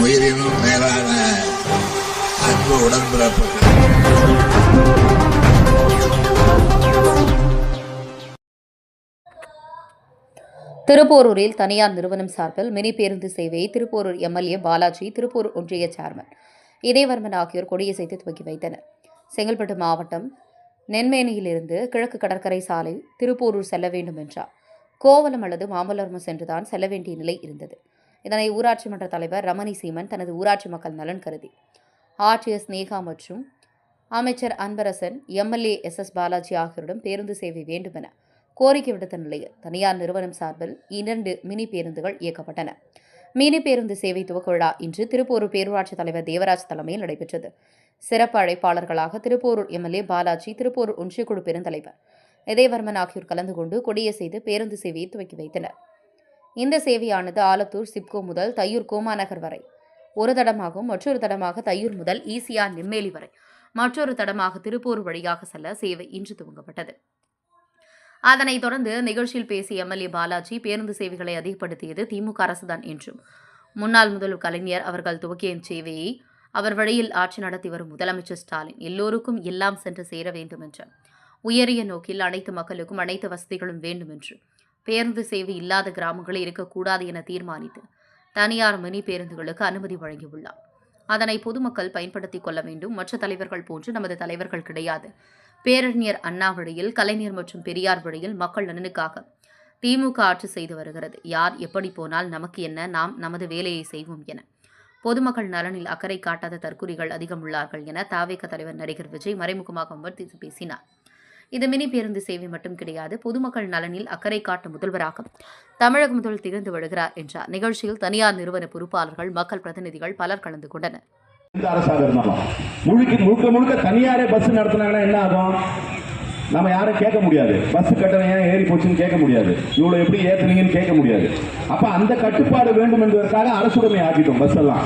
உயிரினும் மேலான அன்பு உடன்பிறப்புகள். திருப்போரூரில் தனியார் நிறுவனம் சார்பில் மினி பேருந்து சேவையை திருப்போரூர் எம்எல்ஏ பாலாஜி திருப்பூர் ஒன்றிய சேர்மன் இதயவர்மன் ஆகியோர் கொடியசைத்து துவக்கி வைத்தனர். செங்கல்பட்டு மாவட்டம் நென்மேனியிலிருந்து கிழக்கு கடற்கரை சாலை திருப்போரூர் செல்ல வேண்டும் என்றார் கோவலம் அல்லது மாமல்லபுரம் சென்றுதான் செல்ல வேண்டிய நிலை இருந்தது. இதனை ஊராட்சி மன்ற தலைவர் ரமணி சீமன் தனது ஊராட்சி மக்கள் நலன் கருதி. ஆட்சியர் நேகா மற்றும் அமைச்சர் Anbarasan MLA S S Balaji ஆகியோரிடம் பேருந்து சேவை வேண்டுமென கோரிக்கை விடுத்த நிலையில் தனியார் நிறுவனம் சார்பில் இரண்டு மினி பேருந்துகள் இயக்கப்பட்டன. மினி பேருந்து சேவை துவக்க விழா இன்று திருப்பூர் பேரூராட்சி தலைவர் தேவராஜ் தலைமையில் நடைபெற்றது. சிறப்பு அழைப்பாளர்களாக Thiruporur M L A Balaji Thiruporur ஒன்றியக்குழு பெருந்தலைவர் இதயவர்மன் ஆகியோர் கலந்து கொண்டு கொடியசெய்து பேருந்து சேவையை துவக்கி வைத்தனர். இந்த சேவையானது ஆலத்தூர் சிப்கோ முதல் தையூர் கோமாநகர் வரை. ஒரு தடமாகவும் மற்றொரு தடமாக தையூர் முதல் ஈசியா நெம்மேலி வரை. மற்றொரு தடமாக திருப்பூர் வழியாக செல்ல சேவை இன்று துவங்கப்பட்டது. அதனைத் தொடர்ந்து நிகழ்ச்சியில் பேசிய எம்எல்ஏ பாலாஜி பேருந்து சேவைகளை அதிகப்படுத்தியது திமுக அரசுதான் என்றும். முன்னாள் முதல்வர் கலைஞர் அவர்கள் துவக்கிய சேவையை அவர் வழியில் ஆட்சி நடத்தி வரும் முதலமைச்சர் ஸ்டாலின் எல்லோருக்கும் எல்லாம் சென்று சேர வேண்டும் என்ற உயரிய நோக்கில் அனைத்து மக்களுக்கும் அனைத்து வசதிகளும் வேண்டும் என்று பேருந்து சேவை இல்லாத கிராமங்களில் இருக்கக்கூடாது என தீர்மானித்து தனியார் மினி பேருந்துகளுக்கு அனுமதி வழங்கியுள்ளார். அதனை பொதுமக்கள் பயன்படுத்திக் கொள்ள வேண்டும். மற்ற தலைவர்கள் போன்று நமது தலைவர்கள் கிடையாது. பேரறிஞர் அண்ணா வழியில் கலைஞர் மற்றும் பெரியார் வழியில் மக்கள் நலனுக்காக திமுக ஆட்சி செய்து வருகிறது. யார் எப்படி போனால் நமக்கு என்ன நாம் நமது வேலையை செய்வோம் என. பொதுமக்கள் நலனில் அக்கறை காட்டாத தற்கொலைகள் அதிகம் உள்ளார்கள் என தாவேக தலைவர் நடிகர் விஜய் மறைமுகமாக விமர்சித்து பேசினார். இது மினி பேருந்து சேவை மட்டும் கிடையாது. பொதுமக்கள் நலனில் அக்கறை காட்டும் முதல்வராக தமிழக முதல் திகழ்ந்து வருகிறார் என்றார். நிகழ்ச்சியில் தனியார் நிறுவன பொறுப்பாளர்கள் மக்கள் பிரதிநிதிகள் பலர் கலந்து கொண்டனர். முழுக்க முழுக்க முழுக்க தனியாரே பஸ் நடத்தினாங்கன்னா என்ன ஆகும்? நம்ம யாரும் கேட்க முடியாது. பஸ் கட்டணம் ஏன் ஏறி போச்சுன்னு கேட்க முடியாது. இவ்வளவு எப்படி ஏத்துனீங்கன்னு கேட்க முடியாது. அப்ப அந்த கட்டுப்பாடு வேண்டும் என்பதற்காக அரசுடைமை ஆக்கிட்டோம் பஸ் எல்லாம்.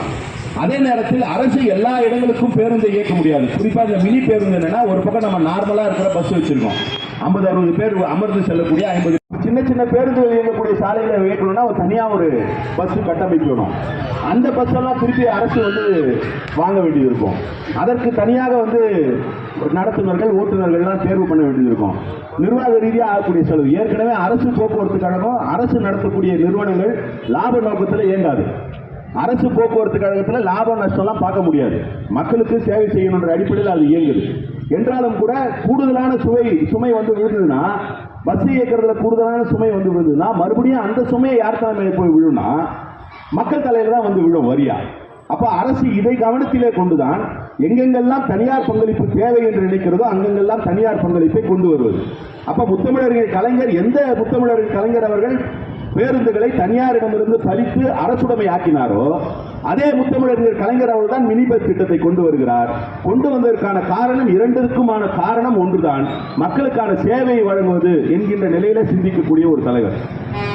அதே நேரத்தில் அரசு எல்லா இடங்களுக்கும் பேருந்தை இயக்க முடியாது. குறிப்பா இந்த மினி பேருந்து என்னன்னா ஒரு பக்கம் நம்ம நார்மலா இருக்கிற பஸ் வச்சிருக்கோம். ஐம்பது அறுபது பேர் அமர்ந்து செல்லக்கூடிய ஐம்பது சின்ன சின்ன பேருந்துகள் இயங்கக்கூடிய சாலைகளை இயக்கணும்னா ஒரு தனியா ஒரு பஸ் கட்டமைக்கணும். அந்த பஸ் எல்லாம் திருப்பி அரசு வந்து வாங்க வேண்டியது இருக்கும் அதற்கு தனியாக வந்து நடத்துனர்கள் ஓட்டுநர்கள்லாம் தேர்வு பண்ண வேண்டியது இருக்கும் நிர்வாக ரீதியாக ஆகக்கூடிய செலவு. ஏற்கனவே அரசு போக்குவரத்து கழகம் அரசு நடத்தக்கூடிய நிறுவனங்கள் லாப நோக்கத்தில் இயங்காது. அரசு போக்குவரத்து கழகத்தில் லாப நஷ்டம்லாம் பார்க்க முடியாது. மக்களுக்கு சேவை செய்யணுன்ற அடிப்படையில் அது இயங்குது. என்றாலும் கூட கூடுதலான சுவை சுமை வந்து விழுந்ததுன்னா பஸ் இயக்கிறதுல கூடுதலான சுமை வந்து விழுந்ததுன்னா மறுபடியும் அந்த சுமையை யார் தலைமையில் போய் விழும்னா மக்கள் தலையில தான் வந்து விழும் வரியா? அப்போ அரசு இதை கவனத்திலே கொண்டுதான் எங்கெங்கெல்லாம் தனியார் பங்களிப்பு தேவை என்று நினைக்கிறதோ அங்கெங்கெல்லாம் தனியார் பங்களிப்பை கொண்டு வருவது. அப்ப முத்தமிழர்கள் கலைஞர் எந்த முத்தமிழர்கள் கலைஞர் அவர்கள் பேருந்துகளை தனியாரிடமிருந்து பறித்து அரசுடைமை ஆக்கினாரோ அதே முத்தமிழறிஞர் கலைஞர் அவர்கள் தான் மினி பஸ் திட்டத்தை கொண்டு வருகிறார். கொண்டு வந்ததற்கான காரணம் இரண்டிற்குமான காரணம் ஒன்றுதான். மக்களுக்கான சேவையை வழங்குவது என்கின்ற நிலையில சிந்திக்கக்கூடிய ஒரு தலைவர்.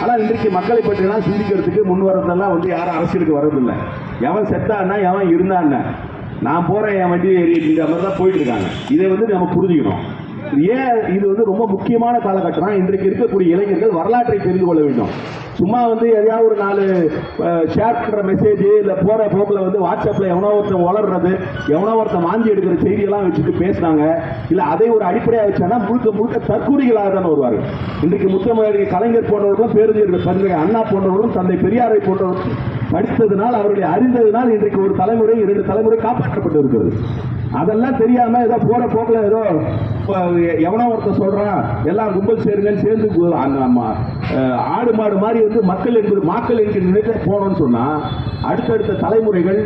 ஆனால் இன்றைக்கு மக்களை பற்றிலாம் சிந்திக்கிறதுக்கு முன் வரதெல்லாம் வந்து யாரும் அரசியலுக்கு வரதில்லை எவன் செத்தான்னா எவன் இருந்தான்னா நான் போறேன் என் வண்டி ஏறி மாதிரி தான் போயிட்டு இருக்காங்க இதை வந்து நம்ம புரிஞ்சுக்கணும். ஏன் இது வந்து ரொம்ப முக்கியமான காலகட்டம் இன்றைக்கு இருக்கக்கூடிய இளைஞர்கள் வரலாற்றை தெரிந்து கொள்ள வேண்டும். சும்மா வந்து எதையாவது ஒரு நாலு ஷேர் பண்ற மெசேஜ் இல்ல போற போக்கில் வந்து வாட்ஸ்அப்ல எவனோ ஒருத்தன் வளர்றது எவனோ ஒருத்தன் வாந்தி எடுக்கிற செய்தியெல்லாம் வச்சுட்டு பேசுனாங்க இல்ல அதை ஒரு அடிப்படையாக வச்சானா முழுக்க முழுக்க தற்கூரிகளாக தான் வருவார் இன்றைக்கு முத்தமிழர் கலைஞர் போன்றவர்களும் பேருந்து தந்தை அண்ணா போன்றவர்களும் தந்தை பெரியாரை போன்றவர்களும் படித்ததினால் அவர்களை அறிந்ததினால் இன்றைக்கு ஒரு தலைமுறை இரண்டு தலைமுறை காப்பாற்றப்பட்டு இருக்கிறது அதெல்லாம் தெரியாம ஏதோ போற போக்குல ஏதோ எவனோ ஒருத்த சொல்றான் எல்லாம் கும்பல் சேருங்கன்னு சேர்ந்து நம்ம, ஆடு மாடு மாதிரி வந்து மக்கள் என்பது மக்கள் என்கிற நிலைக்கு போனோம்னு சொன்னா அடுத்தடுத்த தலைமுறைகள்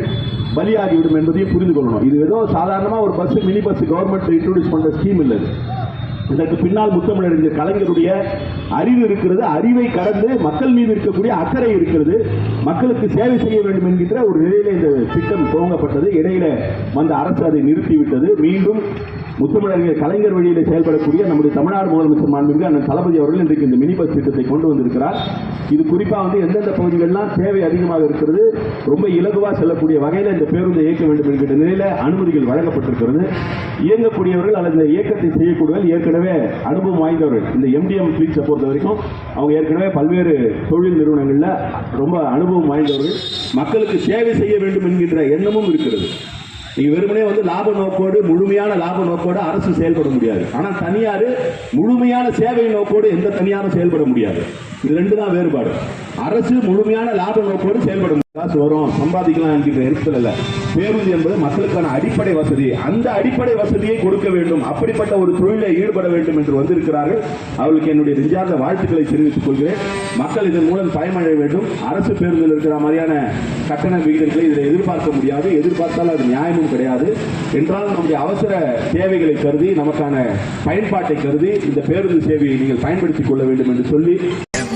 பலியாகிவிடும் என்பதையும் புரிந்து கொள்ளணும். இது ஏதோ சாதாரணமா ஒரு bus mini bus government introduce பண்ற ஸ்கீம் இல்லை இதற்கு பின்னால் முத்தமிழறிஞர் கலைஞருடைய அறிவு இருக்கிறது அறிவை கடந்து மக்கள் மீது இருக்கக்கூடிய அக்கறை இருக்கிறது. மக்களுக்கு சேவை செய்ய வேண்டும் என்கின்ற ஒரு நிலையில இந்த திட்டம் துவங்கப்பட்டது. இடையில வந்த அரசு அதை நிறுத்திவிட்டது. மீண்டும் முத்தமிழறிஞர் கலைஞர் வழியில் செயல்படக்கூடிய நம்முடைய தமிழ்நாடு முதலமைச்சர் மாண்புமிகு அண்ணன் தளபதி அவர்கள் இன்றைக்கு இந்த மினி பஸ் திட்டத்தை கொண்டு வந்திருக்கிறார். இது குறிப்பா வந்து எந்தெந்த பகுதிகளெல்லாம் தேவை அதிகமாக இருக்கிறது ரொம்ப இலகுவா செல்லக்கூடிய வகையில் இந்த பேருந்தை இயக்க வேண்டும் என்கிற நிலையில் அனுமதிகள் வழங்கப்பட்டிருக்கிறது. இயங்கக்கூடியவர்கள் அல்லது இந்த இயக்கத்தை செய்யக்கூடியவர்கள் ஏற்கனவே அனுபவம் வாய்ந்தவர்கள். இந்த எம்டிஎம் ஃபிளீட்ஸை பொறுத்த வரைக்கும் அவங்க ஏற்கனவே பல்வேறு தொழில் நிறுவனங்களில் ரொம்ப அனுபவம் வாய்ந்தவர்கள். மக்களுக்கு சேவை செய்ய வேண்டும் என்கின்ற எண்ணமும் இருக்கிறது. நீங்கள் வெறுமனே வந்து லாப நோக்கோடு முழுமையான லாப நோக்கோடு அரசு செயல்பட முடியாது. ஆனால் தனியார் முழுமையான சேவை நோக்கோடு எந்த தனியாரும் செயல்பட முடியாது. இது ரெண்டு தான் வேறுபாடு. அரசு முழுமையான லாப நோக்கோடு செயல்பட முடியாது காசு வரும் சம்பாதிக்கலாம் என்கிற எண்ணத்தில் அல்ல பேருந்து என்பது மக்களுக்கான அடிப்படை வசதி. அந்த அடிப்படை வசதியை கொடுக்க வேண்டும். அப்படிப்பட்ட ஒரு தொழிலை ஈடுபட வேண்டும் என்று வந்திருக்கிறார்கள். அவர்களுக்கு என்னுடைய நெஞ்சார்ந்த வாழ்த்துக்களை தெரிவித்துக் கொள்கிறேன். மக்கள் இதன் மூலம் பயமடைய வேண்டும். அரசு பேருந்தில் இருக்கிற மாதிரியான கட்டண விகிதங்களை இதில் எதிர்பார்க்க முடியாது. எதிர்பார்த்தால் அது நியாயமும் கிடையாது. என்றாலும் நம்முடைய அவசர தேவைகளை கருதி நமக்கான பயன்பாட்டை கருதி இந்த பேருந்து சேவையை நீங்கள் பயன்படுத்திக் கொள்ள வேண்டும் என்று சொல்லி